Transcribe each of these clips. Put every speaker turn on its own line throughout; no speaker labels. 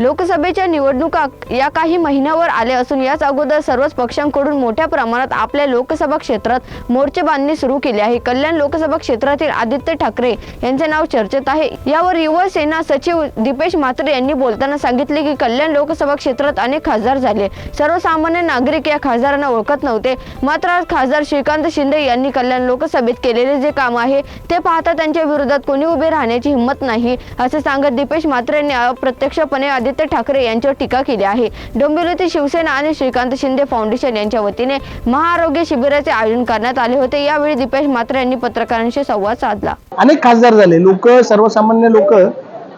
लोकसभेच्या निवडणुका या काही महिन्यावर आल्या असून याच अगोदर सर्वच पक्षांकडून मोठ्या प्रमाणात आपल्या लोकसभा क्षेत्रात मोर्चे बांधणी सुरू केली आहे. कल्याण लोकसभा क्षेत्रातील आदित्य ठाकरे यांचे नाव चर्चेत आहे. यावर युवा सेना सचिव दीपेश म्हात्रे यांनी बोलताना सांगितले की कल्याण लोकसभा क्षेत्रात अनेक खासदार झाले. सर्वसामान्य नागरिक या खासदारांना ओळखत नव्हते. मात्र आज खासदार श्रीकांत शिंदे यांनी कल्याण लोकसभेत केलेले जे काम आहे ते पाहता त्यांच्या विरोधात कोणी उभे राहण्याची हिंमत नाही असे सांगत दीपेश म्हात्रे यांनी अप्रत्यक्षपणे आदित्य ठाकरे यांच्यावर टीका केली आहे. डोंबिवलीतील शिवसेना आणि श्रीकांत शिंदे फाउंडेशन यांच्या वतीने महाआरोग्य शिबिराचे आयोजन करण्यात आले होते. यावेळी दीपेश मात्र यांनी पत्रकारांशी संवाद साधला.
अनेक खासदार झाले. लोक सर्वसामान्य लोक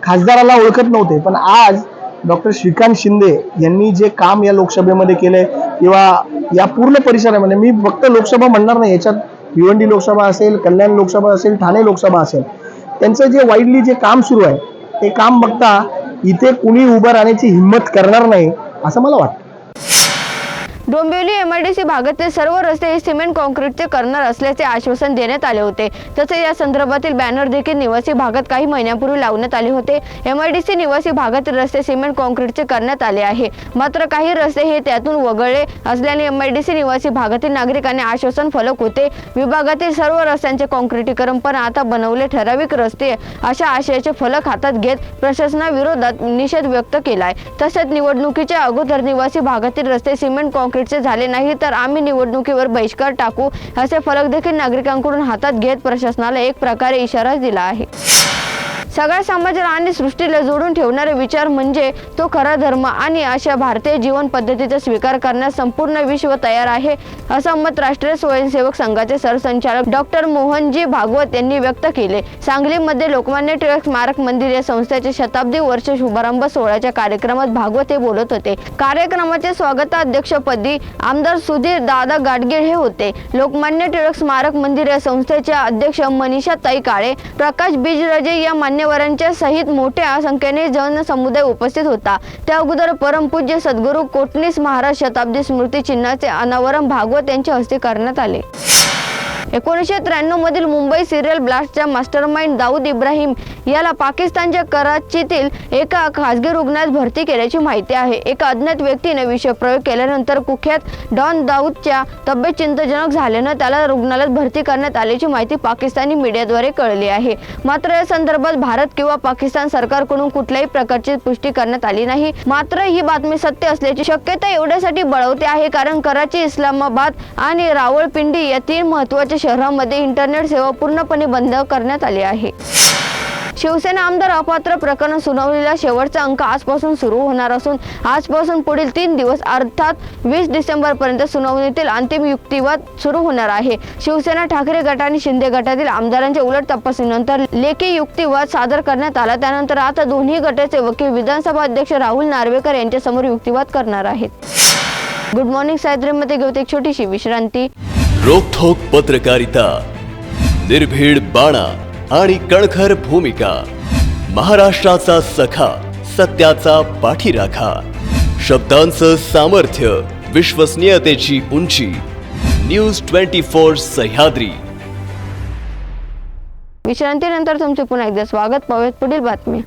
खासदाराला ओळखत नव्हते. पण आज डॉक्टर श्रीकांत शिंदे यांनी जे काम या लोकसभेमध्ये केलंय किंवा या पूर्ण परिसरामध्ये मी फक्त लोकसभा म्हणणार नाही याच्यात भिवंडी लोकसभा असेल कल्याण लोकसभा असेल ठाणे लोकसभा असेल त्यांचं जे वाईडली जे काम सुरू आहे ते काम बघता इथे कुणी उभं राहण्याची हिंमत करणार नाही असं मला वाटतं.
डोंबिवली एमआयडीसी भागातील सर्व रस्ते हे सिमेंट कॉन्क्रीटचे करणार असल्याचे आश्वासन देण्यात आले होते. तसेच या संदर्भातील बॅनर देखील निवासी भागात काही महिन्यापूर्वी लावण्यात आले होते. एमआयडीसी निवासी भागातील रस्ते सिमेंट कॉन्क्रीटचे करण्यात आले आहे. मात्र काही रस्ते हे त्यातून वगळले असल्याने एमआयडीसी निवासी भागातील नागरिकांनी आश्वासन फलक होते. विभागातील सर्व रस्त्यांचे कॉन्क्रीटीकरण पण आता बनवले ठराविक रस्ते अशा आशयाचे फलक हातात घेत प्रशासनाविरोधात निषेध व्यक्त केलाय. तसेच निवडणुकीच्या अगोदर निवासी भागातील रस्ते सिमेंट तिकीटचे झाले नाही तर आम्ही निवडणुकीवर बहिष्कार टाकू असे फलक देखील नागरिकांकडून हातात घेत प्रशासनाला एक प्रकारे इशारा दिला आहे. सगळ्या समाजाला आणि सृष्टीला जोडून ठेवणारे विचार म्हणजे तो खरा धर्म आणि अशा भारतीय जीवन पद्धतीचा स्वीकार करण्यास संपूर्ण विश्व तयार आहे असं मत राष्ट्रीय स्वयंसेवक संघाचे सरसंचालक डॉक्टर मोहनजी भागवत यांनी व्यक्त केले. सांगलीमध्ये लोकमान्य टिळक स्मारक मंदिर या संस्थेचे शताब्दी वर्ष शुभारंभ सोहळ्याच्या कार्यक्रमात भागवत हे बोलत होते. कार्यक्रमाचे स्वागताध्यक्षपदी आमदार सुधीर दादा गाडगीळ हे होते. लोकमान्य टिळक स्मारक मंदिर या संस्थेच्या अध्यक्ष मनीषा ताई काळे प्रकाश बीजराजे या मान्य मान्यवरांच्या सहित मोठ्या संख्येने जन समुदाय उपस्थित होता. त्या अगोदर परमपूज्य सद्गुरू कोटणीस महाराज शताब्दी स्मृती चिन्हाचे अनावरण भागवत यांच्या हस्ते करण्यात आले. एकोणीसशे त्र्याण्णव मधील मुंबई सिरियल ब्लास्टच्या मास्टरमाइंड दाऊद इब्राहिम याला पाकिस्तानच्या कराचीतील एका खासगी रुग्णालयात भरती केल्याची माहिती आहे. एका अज्ञात व्यक्तीने विषप्रयोग केल्यानंतर कुख्यात डॉन दाऊदच्या तब्येत चिंताजनक झाल्यानं त्याला रुग्णालयात भरती करण्यात आल्याची माहिती पाकिस्तानी मीडियाद्वारे कळली आहे. मात्र या संदर्भात भारत किंवा पाकिस्तान सरकारकडून कुठल्याही प्रकारची पुष्टी करण्यात आली नाही. मात्र ही बातमी सत्य असल्याची शक्यता एवढ्यासाठी बळवते आहे कारण कराची इस्लामाबाद आणि रावळपिंडी या तीन महत्त्वाच्या शहरांमध्ये इंटरनेट सेवा पूर्णपणे बंद करण्यात आली आहे. शिवसेना आमदार अपात्र प्रकरण सुनावलेला शेवटचा अंक आजपासून सुरू होणार असून आजपासून पुढील तीन दिवस अर्थात वीस डिसेंबर पर्यंत सुनावणीतील अंतिम युक्तिवाद सुरू होणार आहे. शिवसेना ठाकरे गट आणि शिंदे गटातील आमदारांच्या उलट तपासणीनंतर लेखी युक्तिवाद सादर करण्यात आला. त्यानंतर आता दोन्ही गटाचे वकील विधानसभा अध्यक्ष राहुल नार्वेकर यांच्यासमोर युक्तिवाद करणार आहेत. गुड मॉर्निंग सायद्रीमध्ये घेऊत एक छोटीशी विश्रांती.
रोखोक पत्रकारिता. निर्भीड बाणा. आणि कणखर भूमिका. महाराष्ट्राचा सखा सत्याचा पाठीराखा. शब्दांचं सामर्थ्य विश्वसनीयतेची उंची. News twenty four Sahyadri.
विश्रांतीनंतर तुमचे पुन्हा एकदा स्वागत. पाहूयात पुढील बातमी.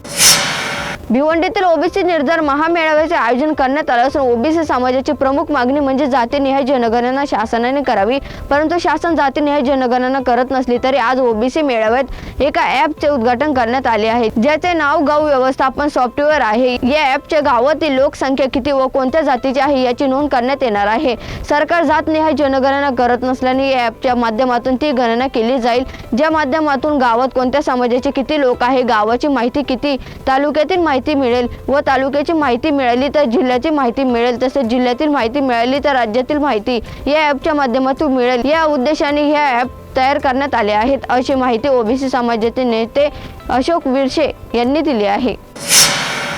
भिवंडीतील ओबीसी निर्धार महामेळाव्याचे आयोजन करण्यात आलं असून ओबीसी समाजाची प्रमुख मागणी म्हणजे जातीनिहाय जनगणना शासनाने करावी. परंतु शासन जातीनिहाय जनगणना करत नसली तरी आज ओबीसी मेळाव्यात एका ॲपचे उद्घाटन करण्यात आले आहे. ज्याचे नाव गाव व्यवस्थापन सॉफ्टवेअर आहे. या ॲपच्या गावातील लोकसंख्या किती व कोणत्या जातीची आहे याची नोंद करण्यात येणार आहे. सरकार जातनिहाय जनगणना करत नसल्याने या ॲपच्या माध्यमातून ती गणना केली जाईल. ज्या माध्यमातून गावात कोणत्या समाजाचे किती लोक आहे गावाची माहिती किती तालुक्यातील माहिती मिळेल व तालुक्याची माहिती मिळाली तर जिल्ह्याची माहिती मिळेल तसेच जिल्ह्यातील माहिती मिळाली तर राज्यातील माहिती या ॲपच्या माध्यमातून मिळेल. या उद्देशाने ह्या ॲप तयार करण्यात आले आहेत अशी माहिती ओबीसी समाजाचे नेते अशोक विरशे यांनी दिली आहे.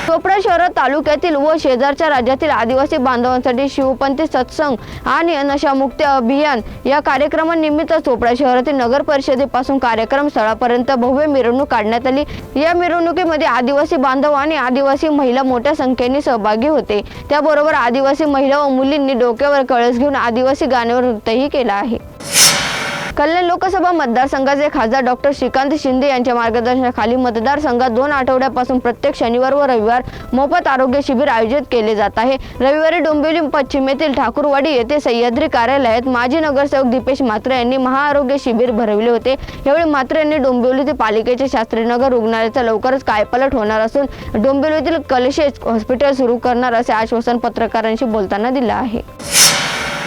चोपडा शहरात तालुक्यातील व शेजारच्या राज्यातील आदिवासी बांधवांसाठी शिवपंथी सत्संग आणि नशामुक्ती अभियान या कार्यक्रमानिमित्त चोपडा शहरातील नगर परिषदेपासून कार्यक्रम स्थळापर्यंत भव्य मिरवणूक काढण्यात आली. या मिरवणुकीमध्ये आदिवासी बांधव आणि आदिवासी महिला मोठ्या संख्येने सहभागी होते. त्याबरोबर आदिवासी महिला व मुलींनी डोक्यावर कळस घेऊन आदिवासी गाण्यावर नृत्यही केलं आहे. कल्याण लोकसभा मतदारसंघाचे खासदार डॉक्टर श्रीकांत शिंदे यांच्या मार्गदर्शनाखाली मतदारसंघात दोन आठवड्यापासून प्रत्येक शनिवार व रविवार मोफत आरोग्य शिबिर आयोजित केले जात आहे. रविवारी डोंबिवली पश्चिमेतील ठाकूरवाडी येथे सह्याद्री कार्यालयात माजी नगरसेवक दीपेश म्हात्रे यांनी महाआरोग्य शिबिर भरविले होते. यावेळी म्हात्रे यांनी डोंबिवलीतील पालिकेचे शास्त्रीनगर रुग्णालयाचा लवकरच कायपालट होणार असून डोंबिवलीतील कलशेज हॉस्पिटल सुरू करणार असे आश्वासन पत्रकारांशी बोलताना दिलं आहे.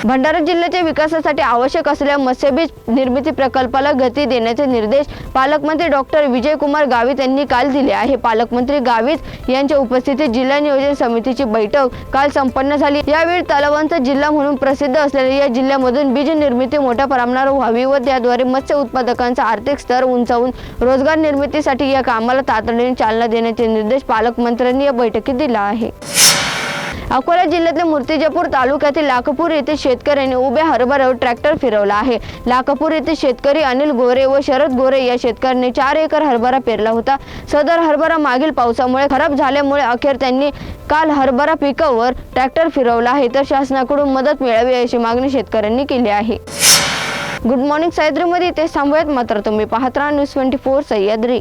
भंडारा जिल्ह्याच्या विकासासाठी आवश्यक असलेल्या मत्स्यबीज निर्मिती प्रकल्पाला गती देण्याचे निर्देश पालकमंत्री डॉक्टर विजयकुमार गावित यांनी काल दिले आहे. पालकमंत्री गावित यांच्या उपस्थितीत जिल्हा नियोजन समितीची बैठक काल संपन्न झाली. यावेळी तलावांचा जिल्हा म्हणून प्रसिद्ध असलेल्या या जिल्ह्यामधून बीज निर्मिती मोठ्या प्रमाणावर व्हावी व त्याद्वारे मत्स्य उत्पादकांचा आर्थिक स्तर उंचावून रोजगार निर्मितीसाठी या कामाला तातडीने चालना देण्याचे निर्देश पालकमंत्र्यांनी या बैठकीत दिला आहे. अकोला जिल्ह्यातल्या मूर्तिजापूर तालुक्यातील लाखपूर येथे शेतकऱ्यांनी उभ्या हरभऱ्यावर ट्रॅक्टर फिरवला आहे. लाखपूर येथे शेतकरी अनिल गोरे व शरद गोरे या शेतकऱ्यांनी चार एकर हरभरा पेरला होता. सदर हरभरा मागील पावसामुळे खराब झाल्यामुळे अखेर त्यांनी काल हरभरा पिकावर ट्रॅक्टर फिरवला आहे. तर शासनाकडून मदत मिळावी अशी मागणी शेतकऱ्यांनी केली आहे. गुड मॉर्निंग सह्याद्रीमध्ये इथे थांबूयात. मात्र तुम्ही पाहत राहा न्यूज ट्वेंटी फोर सह्याद्री.